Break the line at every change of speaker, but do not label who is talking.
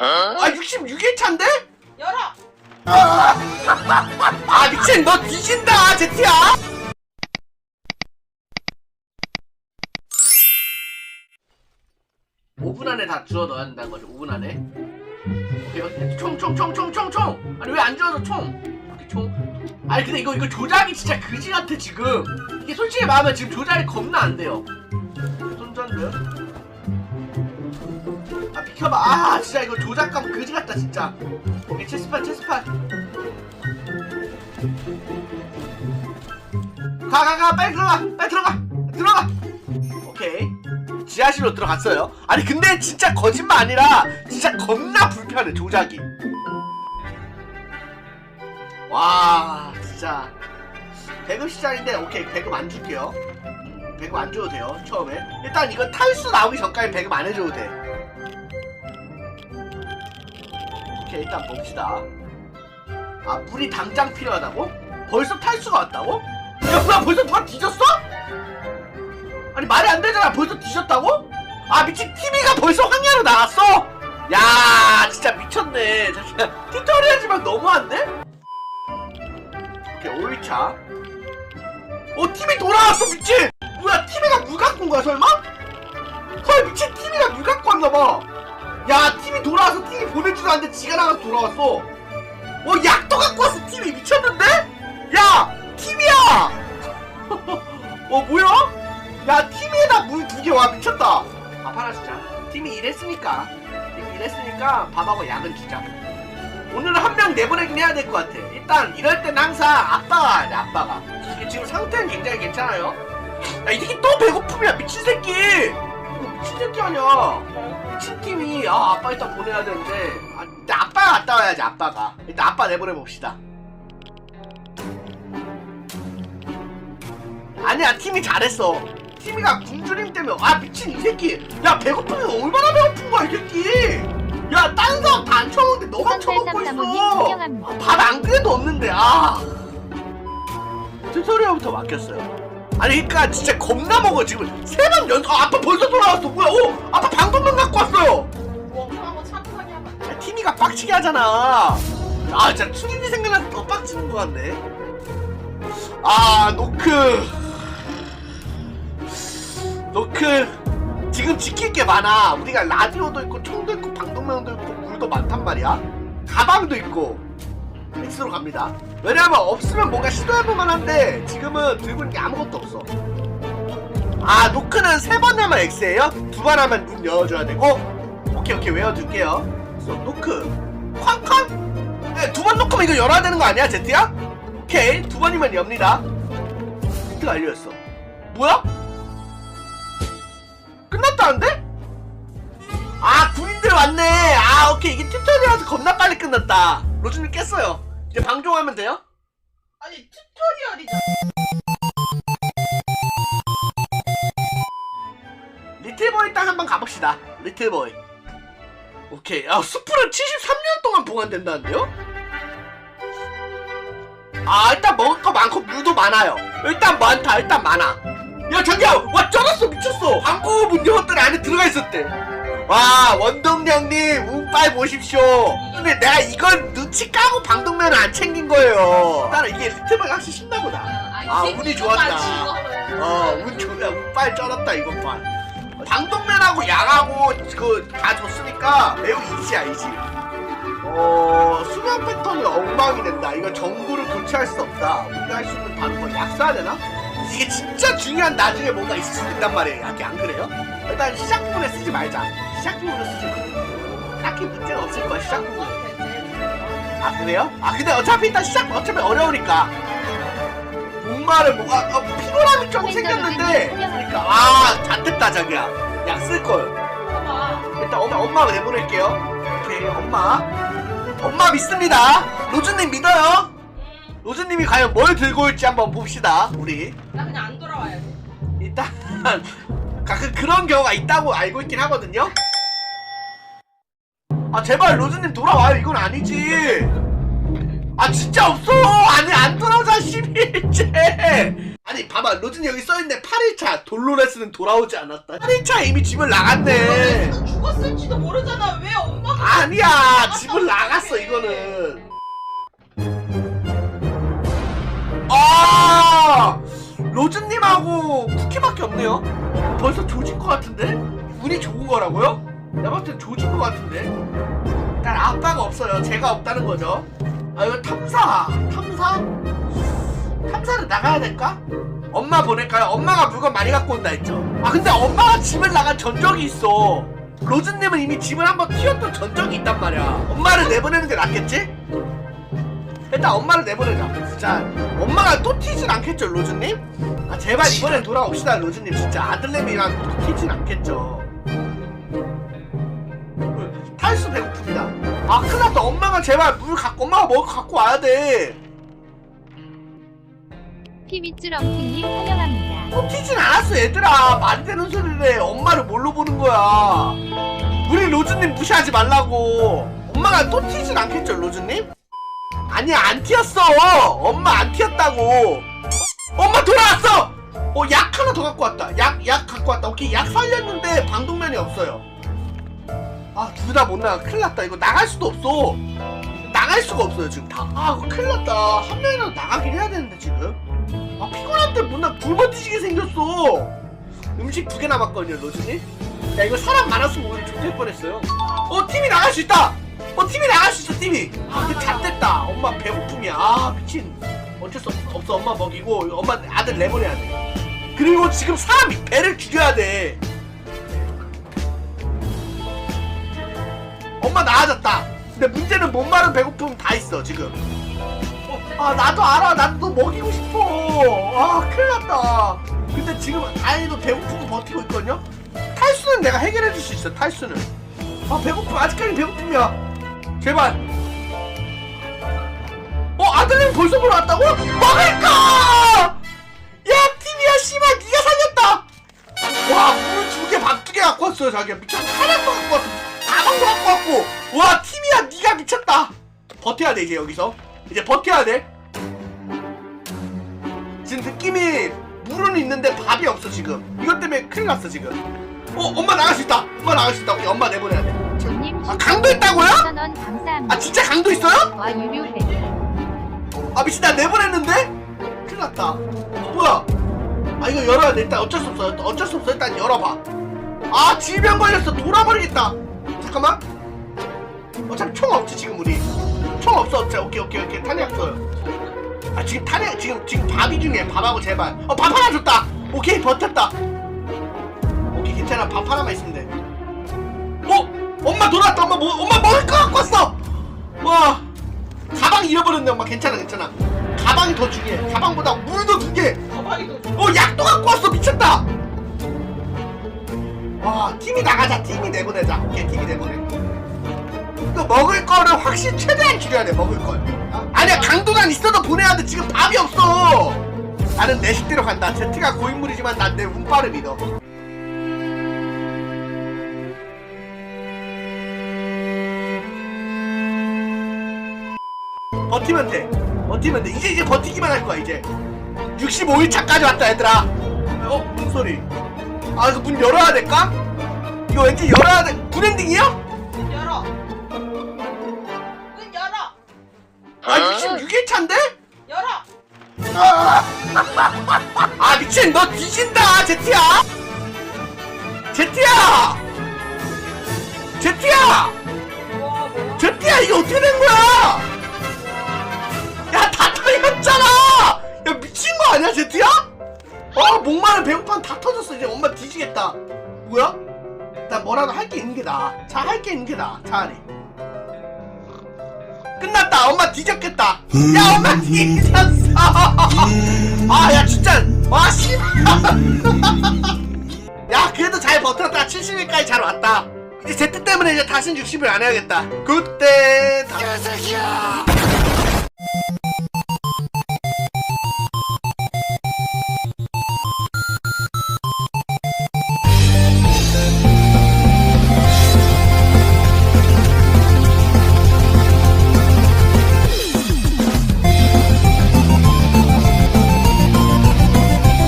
아 66일차인데?
열어.
아 미친 너 뒤진다 제티야! 5분 안에 다 주워 넣어야 된다는 거죠 5분 안에? 오케이 총 총 총 총 총 총! 아니 왜 안 주워서 총? 이렇게 총 아니 근데 이거 이거 조작이 진짜 그지 같아 지금. 이게 솔직히 말하면 지금 조작이 겁나 안 돼요. 손전등? 아비 켜봐. 아 진짜 이거 조작감 그지 같다 진짜. 오케이 체스판 체스판. 가 가 가. 빨리 들어가. 빨리 들어가. 들어가. 오케이. 지하실로 들어갔어요. 아니 근데 진짜 거짓말 아니라 진짜 겁나 불편해 조작이. 와 진짜. 배급 시장인데 오케이. 배급 안 줄게요. 배급 안 줘도 돼요 처음에. 일단 이거 탈수 나오기 전까지 배급 안 해줘도 돼 오케이 일단 봅시다 아 물이 당장 필요하다고? 벌써 탈수가 왔다고? 야 뭐야 벌써 다 뒤졌어? 아니 말이 안 되잖아 벌써 뒤졌다고? 아 미친 TV가 벌써 황야로 나갔어? 야 진짜 미쳤네 튜토리얼지만 너무한데? 오케이 5일차 어 TV 돌아왔어 미친 뭐야 TV가 물 갖고 온 거야 설마? 헐 미친 TV가 물 갖고 왔나봐 야 TV 돌아와서 TV 보내지도 않는데 지가 나가서 돌아왔어. 어 약도 갖고 왔어 TV 미쳤는데? 야 TV야! 어 뭐야? 야 TV에다 물 두 개. 와 미쳤다. 밥 하나 주자. 팀이 이랬으니까. 팀이 이랬으니까 밥하고 약은 주자. 오늘은 한 명 내보내긴 해야 될 것 같아. 일단 이럴 땐 항상 아빠가 하냐 아빠가. 지금 상태는 굉장히 괜찮아요. 야이 새끼 또 배고픔이야 미친 새끼 친 새끼 아니야 미친 팀이 아 아빠 일단 보내야 되는데. 아, 일단 아빠가 갔다 와야지 아빠가. 일단 아빠 내보내 봅시다. 아니야 팀이 잘했어. 팀이가 군주님 때문에 아 미친 이 새끼. 야 배고프면 얼마나 배고픈 거야 이 새끼. 야 다른 사람 다 안 쳐먹는데 너만 쳐먹고 있어. 밥 안 그래도 없는데 아. 튜토리얼부터 맡겼어요 아니 그니까 진짜 겁나 먹어 지금 세 번 연속 아, 아빠 벌써 돌아왔어 뭐야 어 아빠 방송만 갖고 왔어요
멍청하고 차분하게 하면 안 돼.
야, 티미가 빡치게 하잖아. 아, 진짜 추님이 생각나서 더 빡치는 것 같네. 아, 노크. 노크. 지금 지킬 게 많아. 우리가 라디오도 있고, 총도 있고, 방독면도 있고, 물도 많단 말이야. 가방도 있고. X로 갑니다. 왜냐면 없으면 뭔가 시도해볼만 한데, 지금은 들고 있는 게 아무것도 없어. 아, 노크는 세 번 하면 X예요? 두 번 하면 문 열어줘야 되고, 오케이 오케이 외워둘게요 그래서 노크 쾅쾅 네, 두번 놓고면 이거 열어야 되는 거 아니야 제트야? 오케이 두 번이면 엽니다 힌트가 알려졌어 뭐야? 끝났다는데? 아 군인들 왔네 아 오케이 이게 튜토리얼에서 겁나 빨리 끝났다 로즈님 깼어요. 이제 방종하면 돼요?
아니 튜토리얼이잖아.
리틀보이 딱 한번 가봅시다. 리틀보이. 오케이. 아 수프를 73년 동안 보관된다는데요? 아 일단 먹을 거 많고 물도 많아요. 일단 많다 일단 많아. 야 자기야! 와 쩔었어 미쳤어! 광고 문 열었더니 안에 들어가 있었대. 와 원동 운빨 보십시오 근데 내가 이걸 눈치 까고 방독면을 안 챙긴 거예요 나는 이게 리틀보이가 확실히 신나 보다 아, 운이 좋았다. 어, 운 좋네. 운빨 쩔었다, 이것 봐. 방독면하고 양하고 그 다 줬으니까 매우 이지야, 이지. 어, 수면 패턴이 엉망이 된다. 이거 정보를 교체할 수 없다. 우리가 할 수 있는 방법 약 써야 되나? 이게 진짜 중요한 나중에 뭔가 있을 수 있단 말이에요. 약이 안 그래요? 일단 시작 부분에 쓰지 말자. 시작 부분에 쓰지 마. 딱히 문제가 없을 거야, 시작 부분에. 아, 그래요? 아, 근데 어차피 일단 시작, 어차피 어려우니까. 뭔가를 뭐가 어, 피곤함이 좀 생겼는데 그러니까 아 잘됐다 자기야 약 쓸걸
봐봐.
일단 엄마 엄마 내보낼게요 오케이 엄마 엄마 믿습니다 로즈님 믿어요
음,
로즈님이 과연 뭘 들고 올지 한번 봅시다 우리
나 그냥 안 돌아와야지.
일단 가끔 그런 경우가 있다고 알고 있긴 하거든요 아 제발 로즈님 돌아와요. 이건 아니지. 아 진짜 없어. 아니 안 돌아오자 11일째 아니 봐봐. 로즈님 여기 써있네. 8일차 돌로레스는 돌아오지 않았다. 8일차 이미 집을 나갔네.
너 죽었을지도 모르잖아. 왜 엄마가?
아 아니야. 집을 나갔어 이거는. 아! 로즈님하고 쿠키밖에 없네요? 벌써 조진 것 같은데? 운이 좋은 거라고요? 내가 봤을 땐 조진 것 같은데 일단 아빠가 없어요 제가 없다는 거죠 아 이거 탐사 탐사 탐사를 나가야 될까? 엄마 보낼까요? 엄마가 물건 많이 갖고 온다 했죠. 아 근데 엄마가 집을 나간 전적이 있어. 로즈님은 이미 집을 한번 튀었던 전적이 있단 말이야. 엄마를 내보내는 게 낫겠지? 일단 엄마를 내보내자. 진짜 엄마가 또 튀진 않겠죠, 로즈님? 아 제발 이번엔 돌아옵시다, 로즈님. 진짜 아들내미랑 또 튀진 않겠죠. 아 큰일 났다. 엄마가 제발 물 갖고 엄마가 뭐 갖고 와야 돼.
피미츠럼핑님 환영합니다.
또 튀진 않았어 얘들아. 되는 소리를 해 엄마를 뭘로 보는 거야? 우리 로즈님 무시하지 말라고. 엄마가 또 튀진 않겠죠 로즈님? 아니야 안 튀었어. 엄마 안 튀었다고. 엄마 돌아왔어! 어약 하나 더 갖고 왔다. 약 약 갖고 왔다. 오케이 약 살렸는데 방독면이 없어요 아 둘 다 못 나가 큰일 났다. 이거 나갈 수도 없어. 나갈 수가 없어요 지금. 다아 큰일 났다. 한 명이라도 나가긴 해야 되는데 지금. 아 피곤한데 못나. 굶어 뒤지게 생겼어. 음식 두 개 남았거든요 로즈님. 야 이거 사람 많았으면 오늘 좋될 뻔했어요. 어 팀이 나갈 수 있다. 어 팀이 나갈 수 있어 팀이. 아 근데 잣됐다. 엄마 배고픔이야. 아 미친. 어쩔 수 없어, 없어. 엄마 먹이고 엄마 아들 내보내야 돼. 그리고 지금 사람이 배를 죽여야 돼 엄마 나아졌다. 근데 문제는 못 마른 배고픔 다 있어 지금. 아 나도 알아. 나도 너 먹이고 싶어. 아 큰일 났다. 근데 지금 다행히도 배고프고 버티고 있거든요? 탈수는 내가 해결해 줄 수 있어 탈수는. 아 배고픔 아직까지 배고픔이야. 제발. 어 아들님 벌써 보러 왔다고? 먹을까? 야 TV야 씨발 니가 살렸다. 와 물 두 개 밥 두 개 갖고 왔어요 자기야. 미쳤다. 하나도 갖고 왔어 왔고. 와 TV야. 니가 미쳤다. 버텨야 돼 이제 여기서. 이제 버텨야 돼. 지금 느낌이 물은 있는데 밥이 없어 지금. 이것 때문에 큰일 났어 지금. 어 엄마 나갈 수 있다. 엄마 나갈 수 있다. 오케이 엄마 내보내야 돼아
조님
아, 강도 있다고요?
5,000원 감사합니다.
진짜 강도 있어요?
와 유료해.
아 미친 나 내보냈는데? 큰일 났다. 어 뭐야? 아 이거 열어야 돼. 일단 어쩔 수 없어 어쩔 수 없어 일단 열어봐. 아 질병 걸렸어. 돌아버리겠다. 잠깐만 어차피 총 없지 지금 우리. 총 없어. 없지 오케이 오케이 오케이. 탄약 줘요 아 지금 탄약 지금 지금 밥이 중요해. 밥하고 제발. 어 밥 하나 줬다. 오케이 버텼다. 오케이 괜찮아. 밥 하나만 있으면 돼. 어? 엄마 돌아왔다. 엄마 뭐 엄마 먹을 거 갖고 왔어. 와. 가방 잃어버렸네 엄마. 괜찮아 괜찮아. 가방이 더 중요해. 가방보다 물도 두개.
가방이
더어 약도 갖고 왔어. 미쳤다. 와 팀이 나가자. 팀이 내보내자. 오케이 팀이 내보내 또 먹을 거를 확실히 최대한 줄여야 돼 먹을 걸. 아니야 강도난 있어도 보내야 돼. 지금 밥이 없어. 나는 내 식대로 간다. 제트가 고인물이지만 난 내 운빨을 믿어. 버티면 돼. 버티면 돼. 이제 이제 버티기만 할 거야 이제. 65일차까지 왔다 얘들아. 어? 무슨 소리? 아 이거 문 열어야 될까? 이거 왠지 열어야 돼. 브랜딩이야?
열어.
아 66일차인데?
열어.
아, 아 미친 너 뒤진다 제티야 제티야 제티야
와 뭐야?
제티야 이게 어떻게 된 거야 야다 털렸잖아 야 미친 거 아니야 제티야? 아 목마른 배고파는 다 터졌어 이제 엄마 뒤지겠다 뭐야? 나 뭐라도 할 게 있는 게 나아 자할 게 있는 게 나아 차라리 끝 났다. 엄마 뒤졌겠다. 야 엄마 뒤졌어. 아 야 진짜. 와 씨발 야 그래도 잘 버텼다. 70일까지 잘 왔다. 이제 제트 때문에 이제 다신 60일 안 해야겠다. 그때 다... 개새끼야